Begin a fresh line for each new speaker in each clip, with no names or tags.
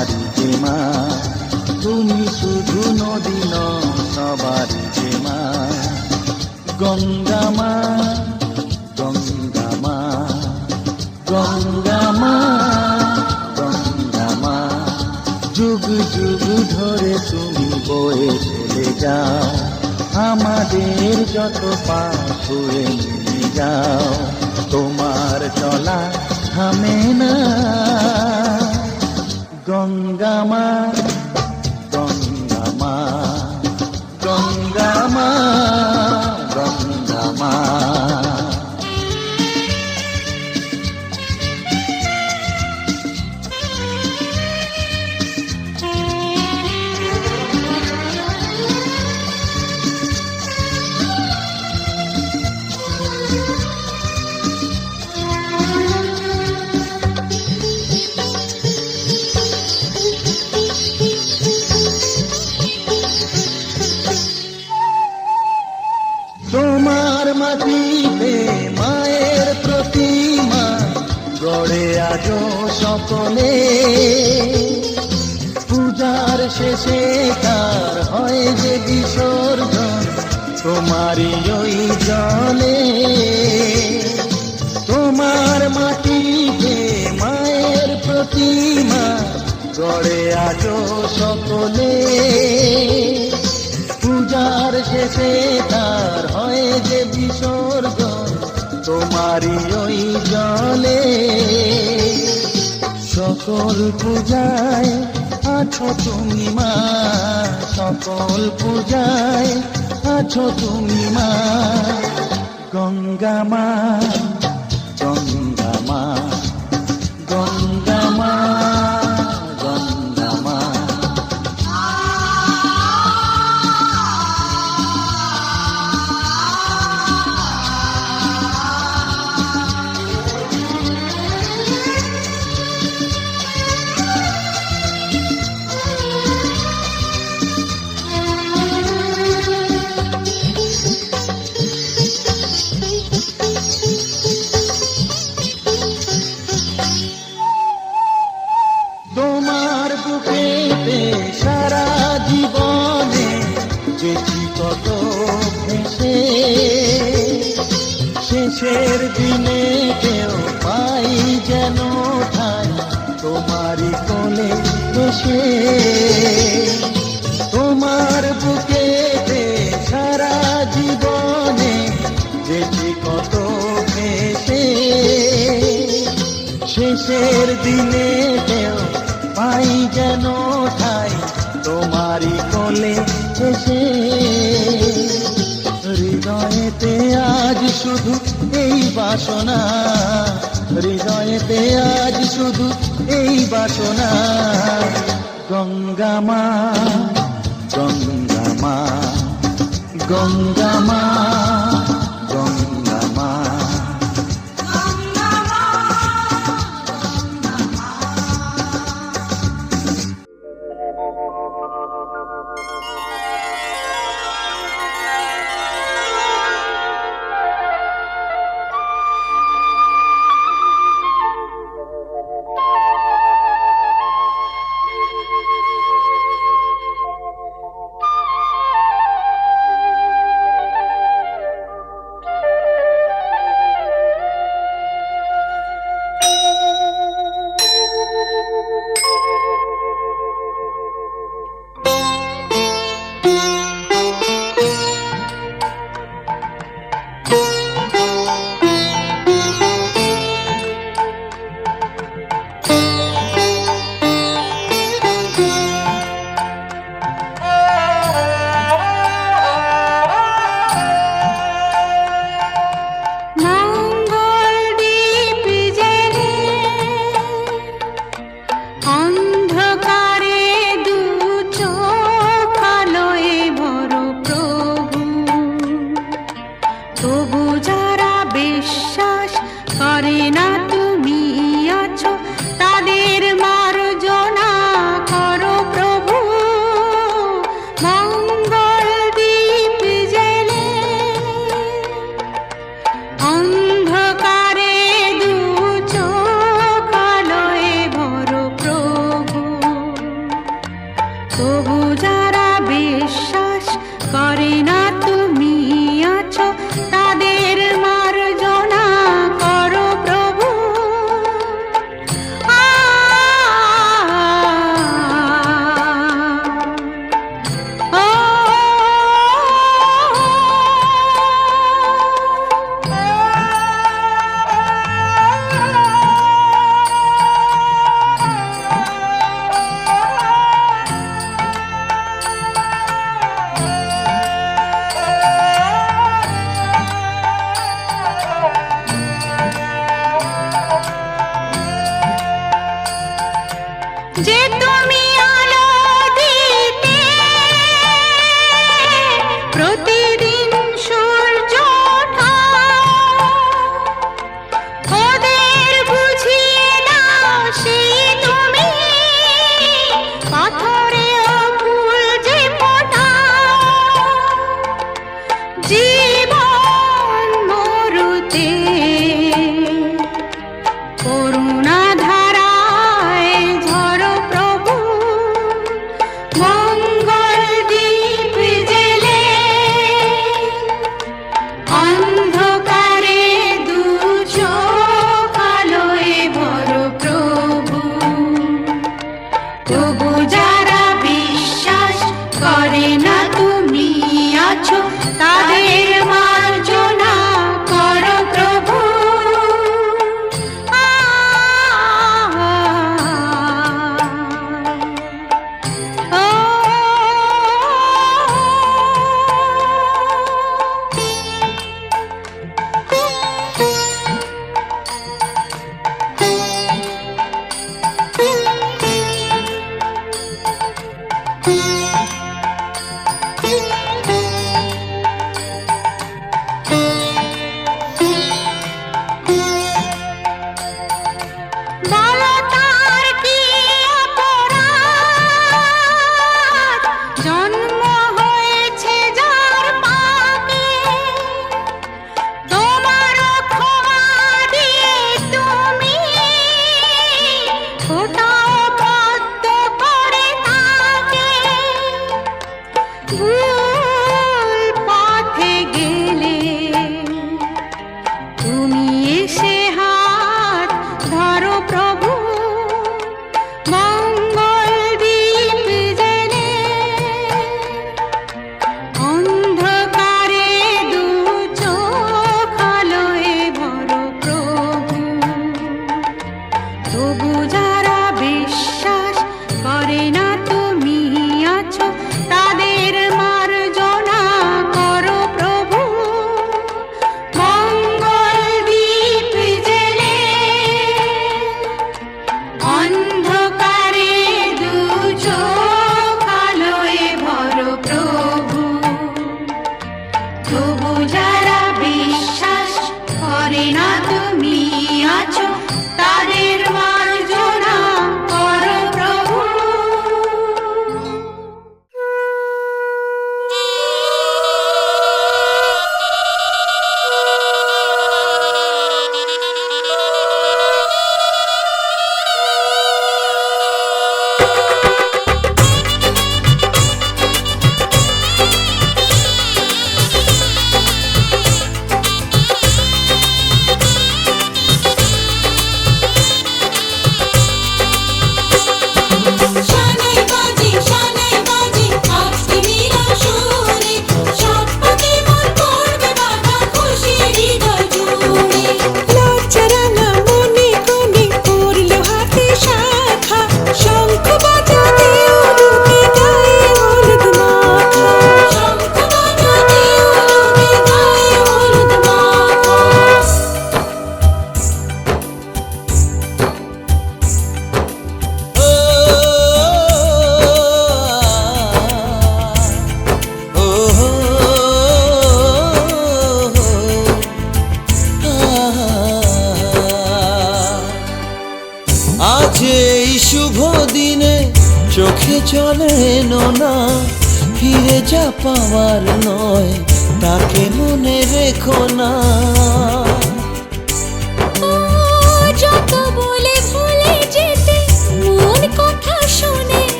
সবারই মা তুমি শুধু নদী নও সবারই মা গঙ্গামা গঙ্গামা গঙ্গামা গঙ্গামা যুগ যুগ ধরে তুমি বয়ে চলে যাও। আমাদের যত নিয়ে যাও, তোমার চলা থামে না। গঙ্গামা বিসর্জন তোমারই ওই জলে। তোমার মাটিতে মায়ের প্রতিমা, গড়ে আজ সকলে। পূজার শেষে তার হয় যে বিসর্জন তোমারই ওই জলে। সকল পূজায় আছো তুমি মা সকল পূজায় আছো তুমি মা। গঙ্গা মা শেষের দিনে কেউ পাই যেন ঠাই। তোমারই কোলে বসে, তোমার বুকেতে সারা জীবনে যেটি কত ভেসে, শেষের দিনে কেউ পাই যেন ঠাই। তোমারই কোলে এসে হৃদয়েতে আজ শুধু এই বাসনা। হৃদয়েতে আজ শুধু এই বাসনা। গঙ্গামা গঙ্গামা গঙ্গামা তবু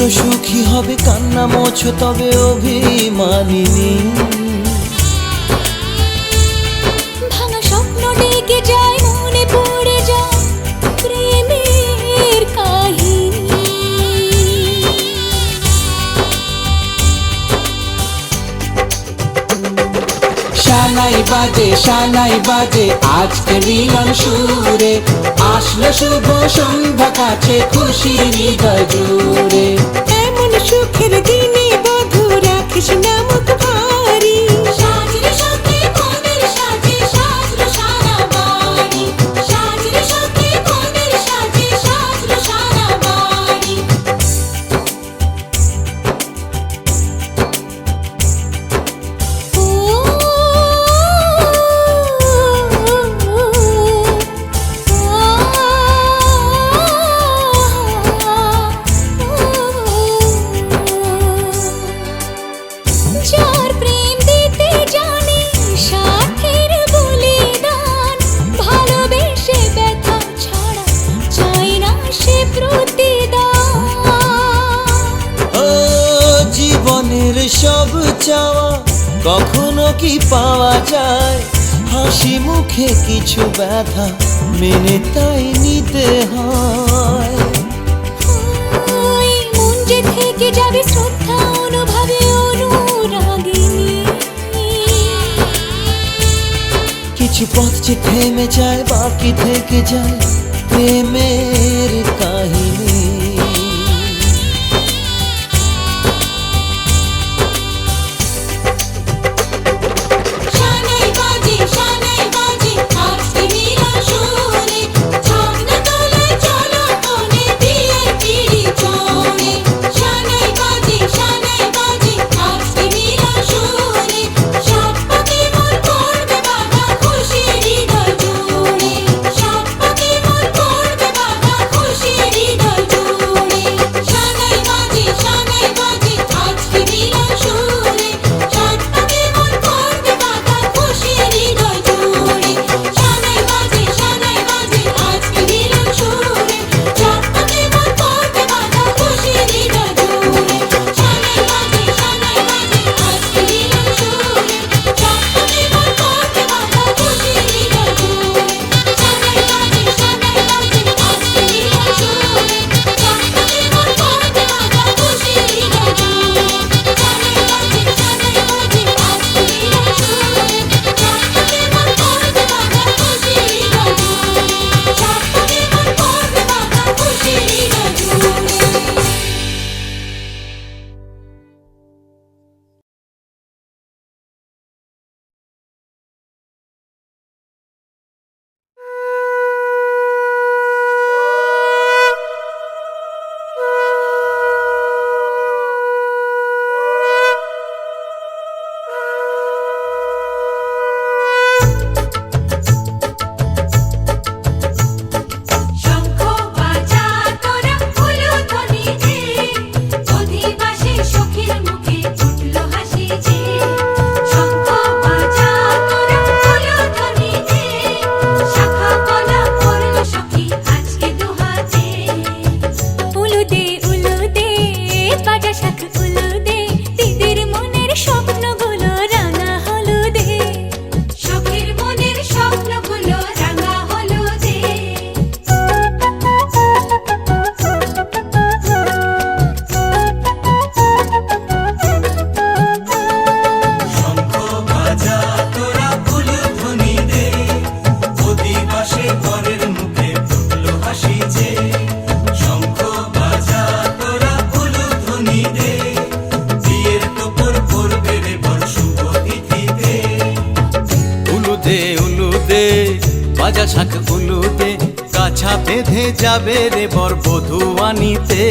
চির সুখী হবে কান্না মোছ তবে অভিমানিনী।
বাজে, সানাই বাজে, আজকে মিলন সুরে। আসলো শুভ সন্ধ্যা কাছে খুশি হৃদয়
এমন সুখের দিনে বধু রাখিস
নামক জীবনের সব চাওয়া কখনো কি পাওয়া যায়? হাসি মুখে কিছু ব্যথা মেনে তাই নিতে হয়।
মন যে থেকে যাবে শ্রদ্ধা
পথ যে থেমে যায় বাকি থেকে যায় প্রেমের কাহিনী
দে বাজা
শাখ গুলোতে কাছা বেঁধে যাবে রে বর বধু আনিতে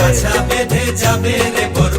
কাছা বেঁধে যাবে রে বর